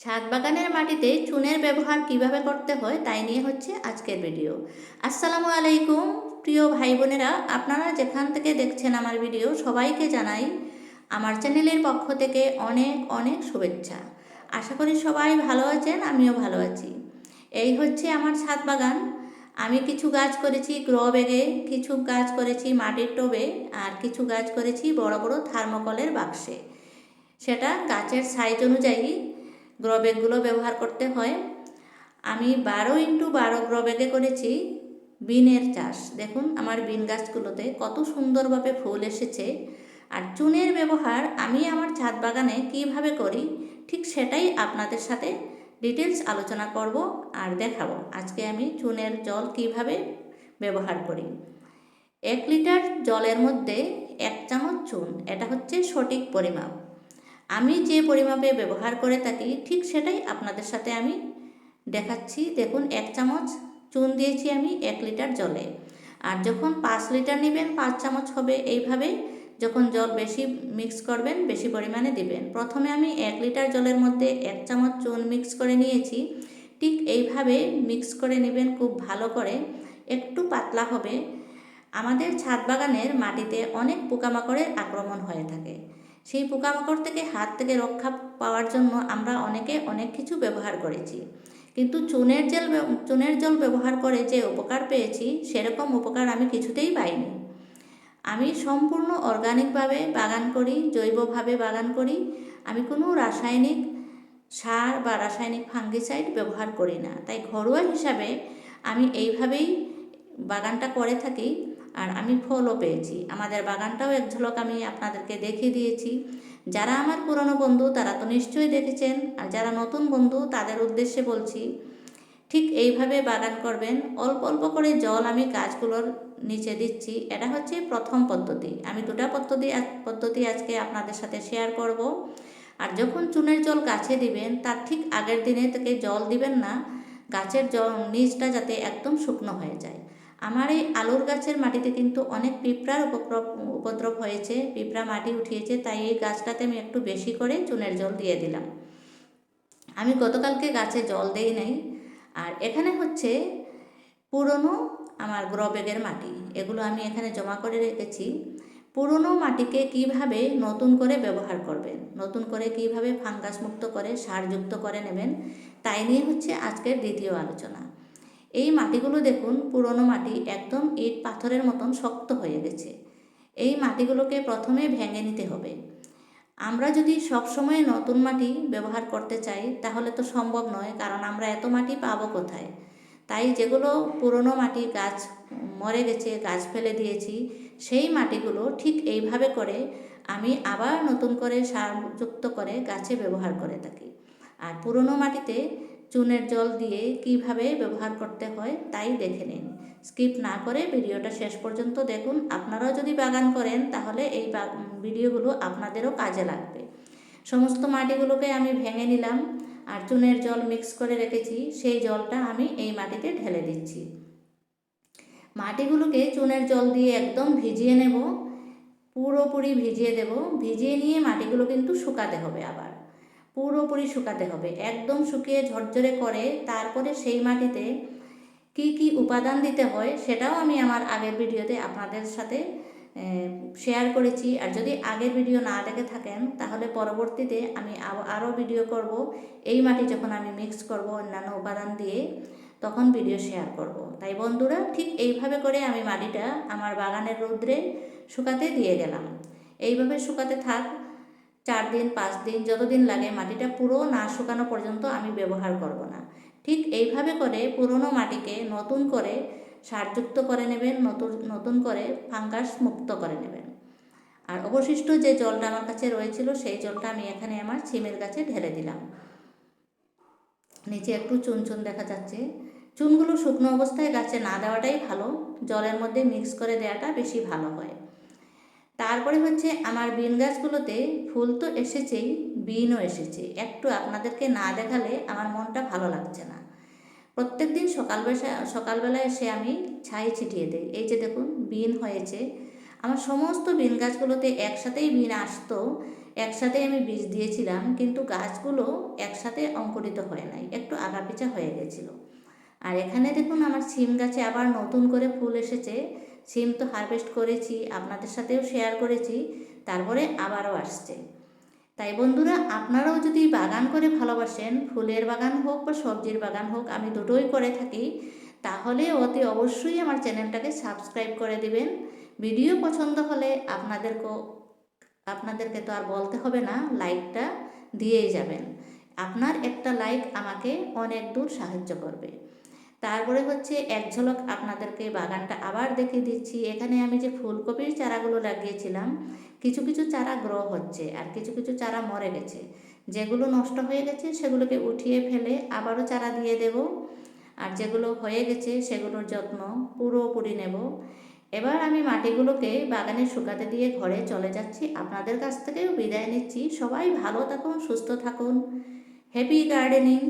ছাদ বাগানের মাটিতে চুনের ব্যবহার কীভাবে করতে হয় তাই নিয়ে হচ্ছে আজকের ভিডিও। আসসালামু আলাইকুম, প্রিয় ভাই বোনেরা আপনারা যেখান থেকে দেখছেন আমার ভিডিও, সবাইকে জানাই আমার চ্যানেলের পক্ষ থেকে অনেক অনেক শুভেচ্ছা। আশা করি সবাই ভালো আছেন, আমিও ভালো আছি। এই হচ্ছে আমার ছাদ বাগান আমি কিছু গাছ করেছি গ্রো ব্যাগে, কিছু গাছ করেছি মাটির টবে, আর কিছু গাছ করেছি বড় বড় থার্মোকলের বাক্সে। সেটা গাছের সাইজ অনুযায়ী গ্রো ব্যাগগুলো ব্যবহার করতে হয়। আমি বারো ইন্টু বারো গ্রো ব্যাগে করেছি বিনের চাষ। দেখুন, আমার বিন গাছগুলোতে কত সুন্দরভাবে ফুল এসেছে। আর চুনের ব্যবহার আমি আমার ছাদ বাগানে কীভাবে করি, ঠিক সেটাই আপনাদের সাথে ডিটেলস আলোচনা করব আর দেখাবো। আজকে আমি চুনের জল কীভাবে ব্যবহার করি। এক লিটার জলের মধ্যে এক চামচ চুন, এটা হচ্ছে সঠিক পরিমাপ। আমি যে পরিমাপে ব্যবহার করে থাকি, ঠিক সেটাই আপনাদের সাথে আমি দেখাচ্ছি। দেখুন, এক চামচ চুন দিয়েছি আমি এক লিটার জলে। আর যখন পাঁচ লিটার নেবেন, পাঁচ চামচ হবে এইভাবে। যখন জল বেশি মিক্স করবেন, বেশি পরিমাণে দিবেন। প্রথমে আমি এক লিটার জলের মধ্যে এক চামচ চুন মিক্স করে নিয়েছি। ঠিক এইভাবে মিক্স করে নেবেন খুব ভালো করে। একটু পাতলা হবে। আমাদের ছাদ বাগানের মাটিতে অনেক পোকামাকড়ের আক্রমণ হয়ে থাকে। সেই পোকামাকড় থেকে হাত থেকে রক্ষা পাওয়ার জন্য আমরা অনেকে অনেক কিছু ব্যবহার করেছি। কিন্তু চুনের জল চুনের জল ব্যবহার করে যে উপকার পেয়েছি, সেরকম উপকার আমি কিছুতেই পাইনি। আমি সম্পূর্ণ অর্গানিকভাবে বাগান করি, জৈবভাবে বাগান করি। আমি কোনো রাসায়নিক সার বা রাসায়নিক ফাঙ্গিসাইড ব্যবহার করি না। তাই ঘরোয়া হিসাবে আমি এইভাবেই বাগানটা করে থাকি। আর আমি ফলও পেয়েছি। আমাদের বাগানটাও এক ঝলক আমি আপনাদেরকে দেখিয়ে দিয়েছি। যারা আমার পুরনো বন্ধু, তারা তো নিশ্চয়ই দেখেছেন। আর যারা নতুন বন্ধু, তাদের উদ্দেশ্যে বলছি, ঠিক এইভাবে বাগান করবেন। অল্প অল্প করে জল আমি গাছগুলোর নিচে দিচ্ছি। এটা হচ্ছে প্রথম পদ্ধতি। আমি দুটা পদ্ধতি পদ্ধতি আজকে আপনাদের সাথে শেয়ার করব। আর যখন চুনের জল গাছে দিবেন, তার ঠিক আগের দিনে থেকে জল দিবেন না। গাছের জল, নিচটা যাতে একদম শুকনো হয়ে যায়। আমার এই আলুর গাছের মাটিতে কিন্তু অনেক পিঁপড়ার উপদ্রব উপদ্রব হয়েছে। পিঁপড়া মাটি উঠিয়েছে, তাই এই গাছটাতে আমি একটু বেশি করে চুনের জল দিয়ে দিলাম। আমি গতকালকে গাছে জল দেই নাই। আর এখানে হচ্ছে পুরনো আমার গ্রো ব্যাগের মাটি, এগুলো আমি এখানে জমা করে রেখেছি। পুরনো মাটিকে কীভাবে নতুন করে ব্যবহার করবেন, নতুন করে কীভাবে ফাঙ্গাস মুক্ত করে, সারযুক্ত করে নেবেন, তাই নিয়ে হচ্ছে আজকের দ্বিতীয় আলোচনা। এই মাটিগুলো দেখুন, পুরনো মাটি একদম ইট পাথরের মতন শক্ত হয়ে গেছে। এই মাটিগুলোকে প্রথমে ভেঙে নিতে হবে। আমরা যদি সবসময় নতুন মাটি ব্যবহার করতে চাই, তাহলে তো সম্ভব নয়, কারণ আমরা এত মাটি পাবো কোথায়? তাই যেগুলো পুরনো মাটি গাছ, মরে গেছে, গাছ ফেলে দিয়েছি, সেই মাটিগুলো ঠিক এইভাবে করে আমি আবার নতুন করে সারযুক্ত করে গাছে ব্যবহার করে থাকি। আর পুরনো মাটিতে চুনের জল দিয়ে কীভাবে ব্যবহার করতে হয় তাই দেখে নিন। স্কিপ না করে ভিডিওটা শেষ পর্যন্ত দেখুন। আপনারাও যদি বাগান করেন, তাহলে এই ভিডিওগুলো আপনাদেরও কাজে লাগবে। সমস্ত মাটিগুলোকে আমি ভেঙে নিলাম আর চুনের জল মিক্স করে রেখেছি। সেই জলটা আমি এই মাটিতে ঢেলে দিচ্ছি। মাটিগুলোকে চুনের জল দিয়ে একদম ভিজিয়ে নেব। পুরোপুরি ভিজিয়ে দেব। ভিজিয়ে নিয়ে মাটিগুলো কিন্তু শুকাতে হবে আবার। পুরোপুরি শুকাতে হবে। একদম শুকিয়ে ঝরঝরে করে তারপরে সেই মাটিতে কি কি উপাদান দিতে হয় সেটাও আমি আমার আগের ভিডিওতে আপনাদের সাথে শেয়ার করেছি। আর যদি আগের ভিডিও না দেখে থাকেন, তাহলে পরবর্তীতে আমি আরও ভিডিও করব। এই মাটি যখন আমি মিক্স করব অন্যান্য উপাদান দিয়ে, তখন ভিডিও শেয়ার করব। তাই বন্ধুরা, ঠিক এইভাবে করে আমি মাটিটা আমার বাগানের রৌদ্রে শুকাতে দিয়ে গেলাম। এইভাবে শুকাতে থাক। চার দিন, পাঁচ দিন, যতদিন লাগে মাটিটা পুরো না শুকানো পর্যন্ত আমি ব্যবহার করব না। ঠিক এইভাবে করে পুরনো মাটিকে নতুন করে সারযুক্ত করে নেবেন, নতুন নতুন করে ফাঙ্গাস মুক্ত করে নেবেন। আর অবশিষ্ট যে জলটা আমার কাছে রয়েছিল, সেই জলটা আমি এখানে আমার সিমের গাছে ঢেলে দিলাম। নিচে একটু চুন চুন দেখা যাচ্ছে। চুনগুলো শুকনো অবস্থায় গাছে না দেওয়াটাই ভালো। জলের মধ্যে মিক্স করে দেওয়াটা বেশি ভালো হয়। তারপরে হচ্ছে আমার বিন গাছগুলোতে ফুল তো এসেছেই, বিনও এসেছে। একটু আপনাদেরকে না দেখালে আমার মনটা ভালো লাগছে না। প্রত্যেক দিন সকালবেলা সকালবেলা এসে আমি ছাই ছিটিয়ে দিই। এই যে দেখুন, বিন হয়েছে। আমার সমস্ত বিন গাছগুলোতে একসাথেই বিন আসতো একসাথে আমি বীজ দিয়েছিলাম, কিন্তু গাছগুলো একসাথে অঙ্কুরিত হয় নাই, একটু আগাপিচা হয়ে গেছিল। আর এখানে দেখুন, আমার সিম গাছে আবার নতুন করে ফুল এসেছে। সিম তো হারভেস্ট করেছি, আপনাদের সাথেও শেয়ার করেছি, তারপরে আবারও আসছে। তাই বন্ধুরা, আপনারাও যদি বাগান করে ভালোবাসেন, ফুলের বাগান হোক বা সবজির বাগান হোক, আমি দুটোই করে থাকি, তাহলে অতি অবশ্যই আমার চ্যানেলটাকে সাবস্ক্রাইব করে দিবেন। ভিডিও পছন্দ হলে আপনাদেরকেও, আপনাদেরকে তো আর বলতে হবে না লাইকটা দিয়েই যাবেন। আপনার একটা লাইক আমাকে অনেক দূর সাহায্য করবে। তারপরে হচ্ছে এক ঝলক আপনাদেরকে বাগানটা আবার দেখিয়ে দিচ্ছি। এখানে আমি যে ফুলকপির চারাগুলো লাগিয়েছিলাম, কিছু কিছু চারা গ্রো হচ্ছে আর কিছু কিছু চারা মরে গেছে। যেগুলো নষ্ট হয়ে গেছে সেগুলোকে উঠিয়ে ফেলে আবারও চারা দিয়ে দেব। আর যেগুলো হয়ে গেছে সেগুলোর যত্ন পুরোপুরি নেব। এবার আমি মাটিগুলোকে বাগানে শুকাতে দিয়ে ঘরে চলে যাচ্ছি। আপনাদের কাছ থেকেও বিদায় নিচ্ছি। সবাই ভালো থাকুন, সুস্থ থাকুন। Happy gardening